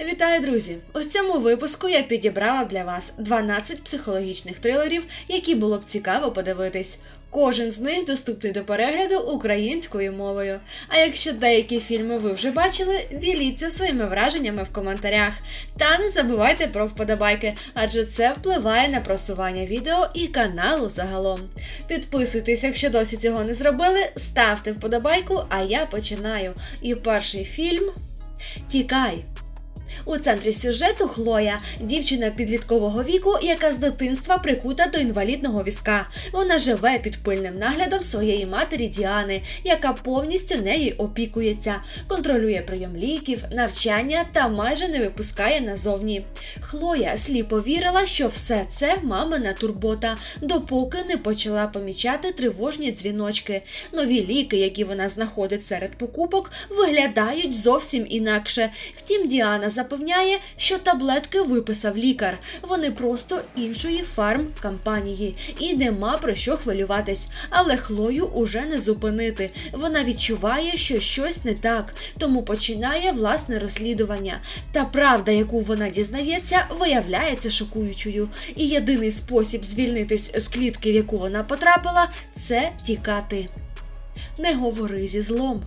Вітаю, друзі! У цьому випуску я підібрала для вас 12 психологічних трилерів, які було б цікаво подивитись. Кожен з них доступний до перегляду українською мовою. А якщо деякі фільми ви вже бачили, діліться своїми враженнями в коментарях. Та не забувайте про вподобайки, адже це впливає на просування відео і каналу загалом. Підписуйтесь, якщо досі цього не зробили, ставте вподобайку, а я починаю. І перший фільм Тікай. У центрі сюжету Хлоя, дівчина підліткового віку, яка з дитинства прикута до інвалідного візка. Вона живе під пильним наглядом своєї матері Діани, яка повністю нею опікується, контролює прийом ліків, навчання та майже не випускає назовні. Хлоя сліпо вірила, що все це мамина турбота, допоки не почала помічати тривожні дзвіночки. Нові ліки, які вона знаходить серед покупок, виглядають зовсім інакше. Втім, Діана запевняє, що таблетки виписав лікар. Вони просто іншої фармкомпанії, і нема про що хвилюватись. Але Хлою уже не зупинити. Вона відчуває, що щось не так, тому починає власне розслідування. Та правда, яку вона дізнається, виявляється шокуючою. І єдиний спосіб звільнитись з клітки, в яку вона потрапила, це тікати. Не говори зі злом.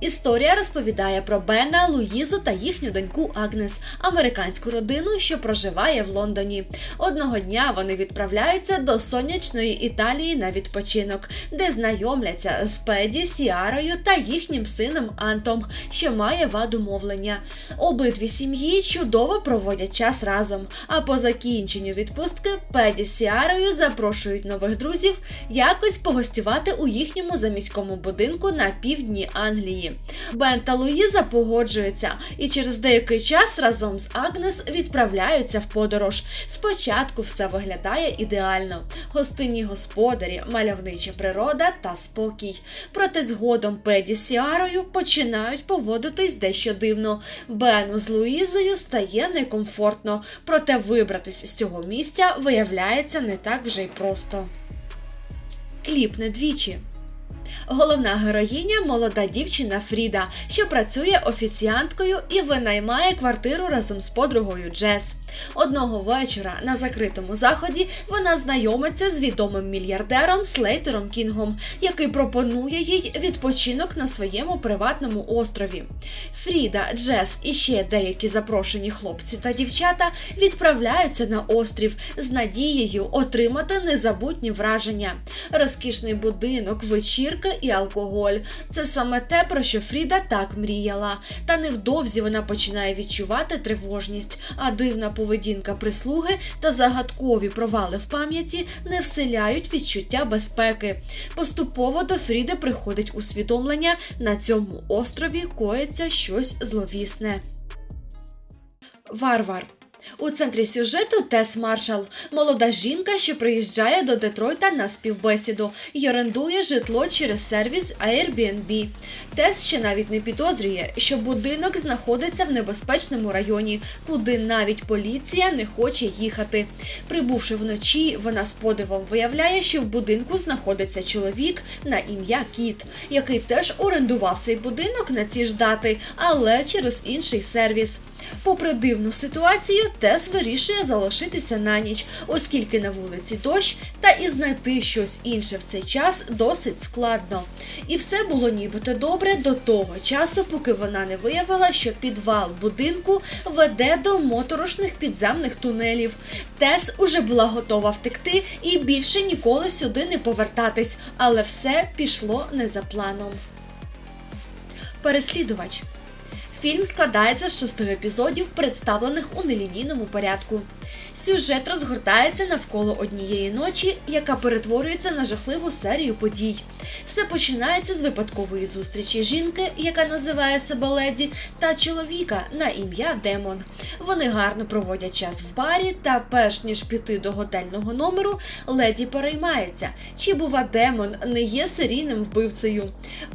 Історія розповідає про Бена, Луїзу та їхню доньку Агнес, американську родину, що проживає в Лондоні. Одного дня вони відправляються до сонячної Італії на відпочинок, де знайомляться з Педі, Сіарою та їхнім сином Антом, що має ваду мовлення. Обидві сім'ї чудово проводять час разом. А по закінченню відпустки Педі Сіарою запрошують нових друзів якось погостювати у їхньому заміському будинку на півдні Англії. Бен та Луїза погоджуються і через деякий час разом з Агнес відправляються в подорож. Спочатку все виглядає ідеально: гостинні господарі, мальовнича природа та спокій. Проте згодом Педі Сіарою починають поводитись дещо дивно. Бену з Луїзою стає некомфортно, проте вибратись з цього місця виявляється не так вже й просто. Кліпне двічі. Головна героїня молода дівчина Фріда, що працює офіціанткою і винаймає квартиру разом з подругою Джес. Одного вечора на закритому заході вона знайомиться з відомим мільярдером Слейтером Кінгом, який пропонує їй відпочинок на своєму приватному острові. Фріда, Джес і ще деякі запрошені хлопці та дівчата відправляються на острів з надією отримати незабутні враження. Розкішний будинок, вечірка і алкоголь це саме те, про що Фріда так мріяла. Та невдовзі вона починає відчувати тривожність, а дивна поведінка прислуги та загадкові провали в пам'яті не вселяють відчуття безпеки. Поступово до Фріди приходить усвідомлення, на цьому острові коїться щось зловісне. Варвар. У центрі сюжету Тес Маршал, молода жінка, що приїжджає до Детройта на співбесіду і орендує житло через сервіс Airbnb. Тес ще навіть не підозрює, що будинок знаходиться в небезпечному районі, куди навіть поліція не хоче їхати. Прибувши вночі, вона з подивом виявляє, що в будинку знаходиться чоловік на ім'я Кіт, який теж орендував цей будинок на ці ж дати, але через інший сервіс. Попри дивну ситуацію, Тес вирішує залишитися на ніч, оскільки на вулиці дощ, та і знайти щось інше в цей час досить складно. І все було нібито добре до того часу, поки вона не виявила, що підвал будинку веде до моторошних підземних тунелів. Тес уже була готова втекти і більше ніколи сюди не повертатись, але все пішло не за планом. Переслідувач. Фільм складається з шести епізодів, представлених у нелінійному порядку. Сюжет розгортається навколо однієї ночі, яка перетворюється на жахливу серію подій. Все починається з випадкової зустрічі жінки, яка називає себе леді, та чоловіка на ім'я Демон. Вони гарно проводять час в барі, та перш ніж піти до готельного номеру, леді переймається, чи бува демон не є серійним вбивцею.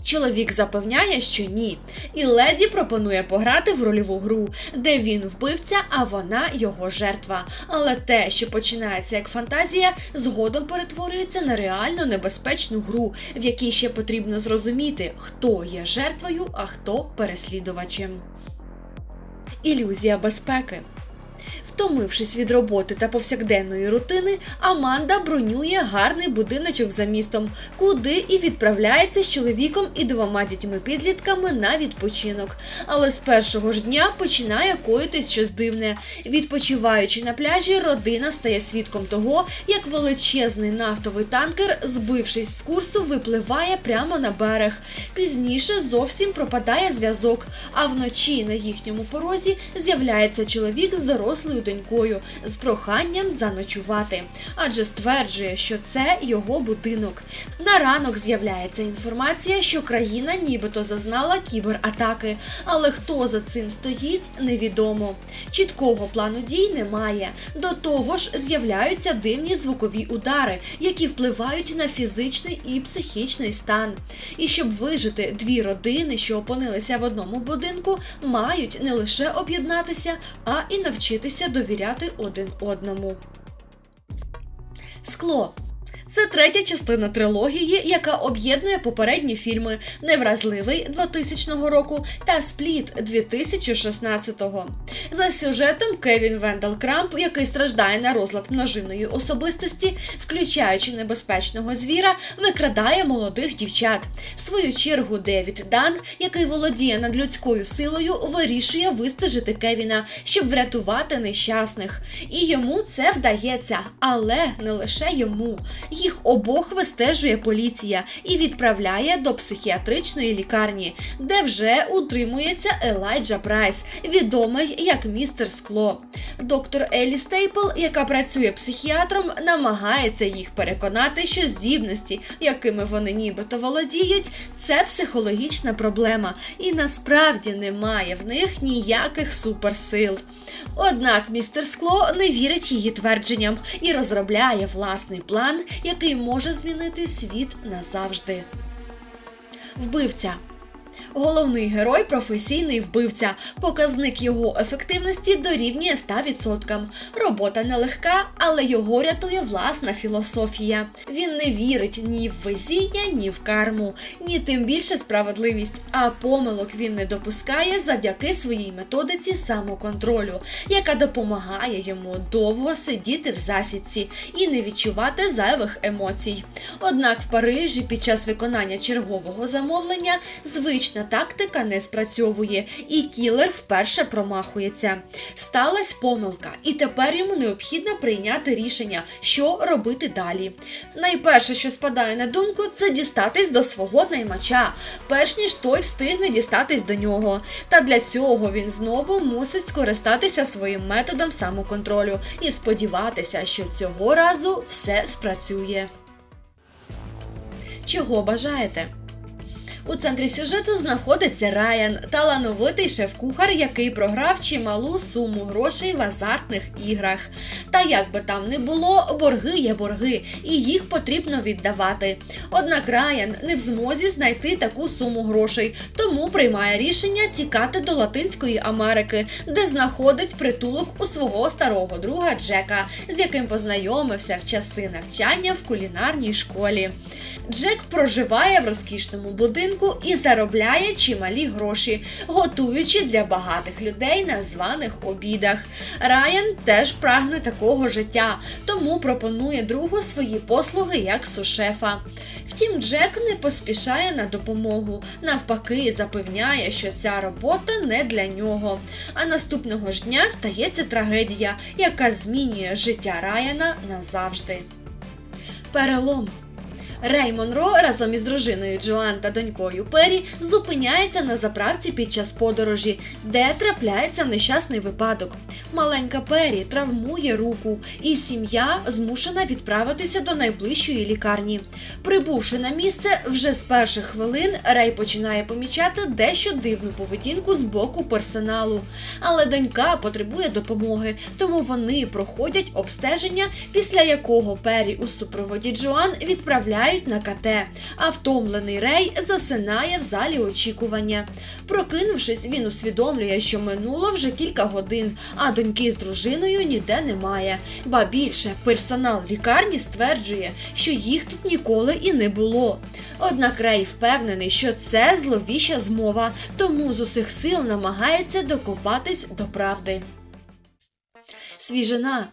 Чоловік запевняє, що ні, і леді пропонує пограти в рольову гру, де він вбивця, а вона його жертва. Але те, що починається як фантазія, згодом перетворюється на реально небезпечну гру, в якій ще потрібно зрозуміти, хто є жертвою, а хто переслідувачем. ілюзія безпеки. Втомившись від роботи та повсякденної рутини, Аманда бронює гарний будиночок за містом, куди і відправляється з чоловіком і двома дітьми-підлітками на відпочинок. Але з першого ж дня починає коїтись щось дивне. Відпочиваючи на пляжі, родина стає свідком того, як величезний нафтовий танкер, збившись з курсу, випливає прямо на берег. Пізніше зовсім пропадає зв'язок, а вночі на їхньому порозі з'являється чоловік з дорослою донькою з проханням заночувати, адже стверджує, що це його будинок. На ранок з'являється інформація, що країна нібито зазнала кібератаки, але хто за цим стоїть, невідомо. Чіткого плану дій немає. До того ж, з'являються дивні звукові удари, які впливають на фізичний і психічний стан. І щоб вижити, дві родини, що опинилися в одному будинку, мають не лише об'єднатися, а і навчитися довіряти один одному. Скло. Це третя частина трилогії, яка об'єднує попередні фільми Невразливий 2000 року та Спліт 2016-го. За сюжетом Кевін Вендел Крамп, який страждає на розлад множинної особистості, включаючи небезпечного звіра, викрадає молодих дівчат. В свою чергу Девід Дан, який володіє надлюдською силою, вирішує вистежити Кевіна, щоб врятувати нещасних. І йому це вдається, але не лише йому. Їх обох вистежує поліція і відправляє до психіатричної лікарні, де вже утримується Елайджа Прайс, відомий як містер Скло. Доктор Елі Стейпл, яка працює психіатром, намагається їх переконати, що здібності, якими вони нібито володіють, це психологічна проблема, і насправді немає в них ніяких суперсил. Однак містер Скло не вірить її твердженням і розробляє власний план, який може змінити світ назавжди. Вбивця. Головний герой професійний вбивця. Показник його ефективності дорівнює 100%. Робота нелегка, але його рятує власна філософія. Він не вірить ні в везіння, ні в карму, ні тим більше справедливість. А помилок він не допускає завдяки своїй методиці самоконтролю, яка допомагає йому довго сидіти в засідці і не відчувати зайвих емоцій. Однак в Парижі під час виконання чергового замовлення звична тактика не спрацьовує, і кілер вперше промахується. Сталась помилка, і тепер йому необхідно прийняти рішення, що робити далі. Найперше, що спадає на думку, це дістатись до свого наймача, перш ніж той встигне дістатись до нього. Та для цього він знову мусить скористатися своїм методом самоконтролю і сподіватися, що цього разу все спрацює. Чого бажаєте? У центрі сюжету знаходиться Райан, талановитий шеф-кухар, який програв чималу суму грошей в азартних іграх. Та як би там не було, борги є борги, і їх потрібно віддавати. Однак Райан не в змозі знайти таку суму грошей, тому приймає рішення тікати до Латинської Америки, де знаходить притулок у свого старого друга Джека, з яким познайомився в часи навчання в кулінарній школі. Джек проживає в розкішному будинку і заробляє чималі гроші, готуючи для багатих людей на званих обідах. Райан теж прагне такого життя, тому пропонує другу свої послуги як сушефа. Втім, Джек не поспішає на допомогу, навпаки, запевняє, що ця робота не для нього. А наступного ж дня стається трагедія, яка змінює життя Райана назавжди. Перелом. Рей Монро разом із дружиною Джоан та донькою Пері зупиняється на заправці під час подорожі, де трапляється нещасний випадок. Маленька Пері травмує руку, і сім'я змушена відправитися до найближчої лікарні. Прибувши на місце, вже з перших хвилин Рей починає помічати дещо дивну поведінку з боку персоналу. Але донька потребує допомоги, тому вони проходять обстеження, після якого Пері у супроводі Джоан відправляє відправляють на КТ, а втомлений Рей засинає в залі очікування. Прокинувшись, він усвідомлює, що минуло вже кілька годин, а доньки з дружиною ніде немає. Ба більше персонал лікарні стверджує, що їх тут ніколи і не було. Однак Рей впевнений, що це зловіща змова, тому з усіх сил намагається докопатись до правди. Свіжина.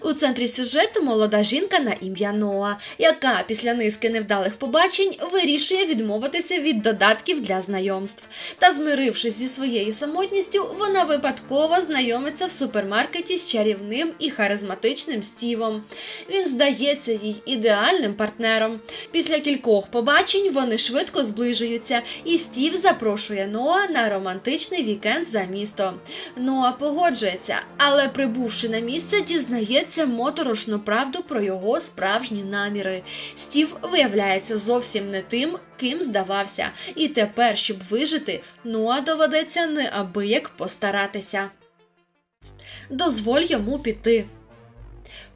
У центрі сюжету молода жінка на ім'я Ноа, яка після низки невдалих побачень вирішує відмовитися від додатків для знайомств. Та, змирившись зі своєю самотністю, вона випадково знайомиться в супермаркеті з чарівним і харизматичним Стівом. Він здається їй ідеальним партнером. Після кількох побачень вони швидко зближуються, і Стів запрошує Ноа на романтичний вікенд за місто. Ноа погоджується, але прибувши на місце, дізнається моторошну правду про його справжні наміри. Стів виявляється зовсім не тим, ким здавався, і тепер, щоб вижити, Нуа доведеться неабияк постаратися. Дозволь йому піти.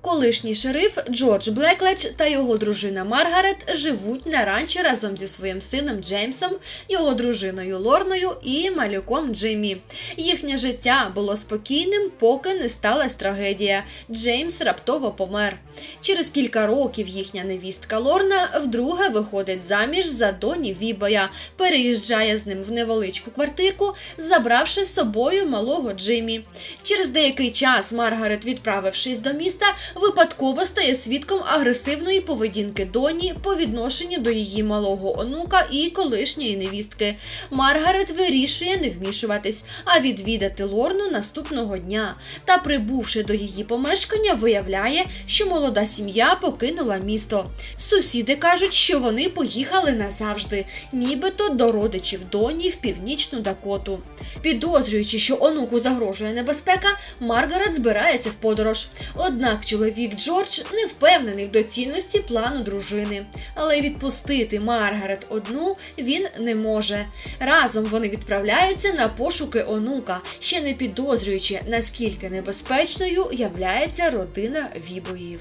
Колишній шериф Джордж Блекледж та його дружина Маргарет живуть на ранчі разом зі своїм сином Джеймсом, його дружиною Лорною і малюком Джиммі. Їхнє життя було спокійним, поки не сталася трагедія. Джеймс раптово помер. Через кілька років їхня невістка Лорна вдруге виходить заміж за Доні Вібоя, переїжджає з ним в невеличку квартирку, забравши з собою малого Джиммі. Через деякий час Маргарет, відправившись до міста, випадково стає свідком агресивної поведінки Доні по відношенню до її малого онука і колишньої невістки. Маргарет вирішує не вмішуватись, а відвідати Лорну наступного дня. Та, прибувши до її помешкання, виявляє, що молода сім'я покинула місто. Сусіди кажуть, що вони поїхали назавжди, нібито до родичів Доні в північну Дакоту. Підозрюючи, що онуку загрожує небезпека, Маргарет збирається в подорож. Однак чоловік Джордж не впевнений в доцільності плану дружини, але відпустити Маргарет одну він не може. Разом вони відправляються на пошуки онука, ще не підозрюючи, наскільки небезпечною являється родина Вібоїв.